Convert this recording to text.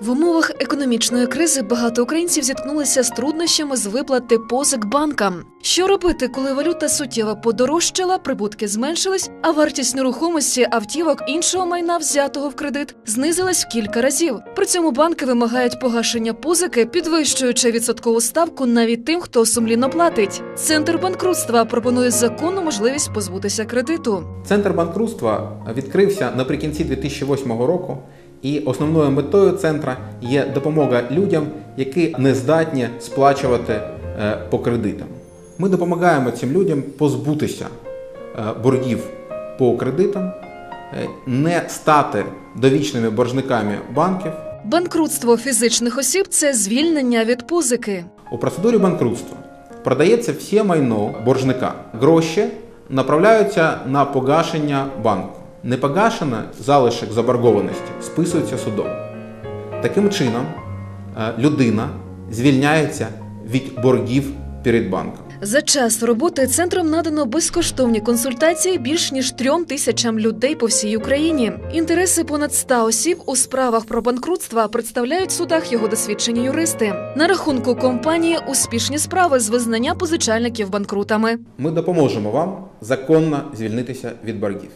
В умовах економічної кризи багато українців зіткнулися з труднощами з виплати позик банкам. Що робити, коли валюта суттєво подорожчала, прибутки зменшились, а вартість нерухомості автівок іншого майна, взятого в кредит, знизилась в кілька разів. При цьому банки вимагають погашення позики, підвищуючи відсоткову ставку навіть тим, хто сумлінно платить. Центр банкрутства пропонує законну можливість позбутися кредиту. Центр банкрутства відкрився наприкінці 2008 року, і основною метою центра є допомога людям, які не здатні сплачувати е, по кредитам. Ми допомагаємо цим людям позбутися е, боргів по кредитам, е, не стати довічними боржниками банків. Банкрутство фізичних осіб це звільнення від позики. У процедурі банкрутства продається все майно боржника. Гроші направляються на погашення банку. Непогашене залишок заборгованості списується судом. Таким чином, е, людина звільняється від боргів перед банком. За час роботи центром надано безкоштовні консультації більш ніж трьом тисячам людей по всій Україні. Інтереси понад ста осіб у справах про банкрутства представляють в судах його досвідчені юристи. На рахунку компанії успішні справи з визнання позичальників банкрутами. Ми допоможемо вам законно звільнитися від боргів.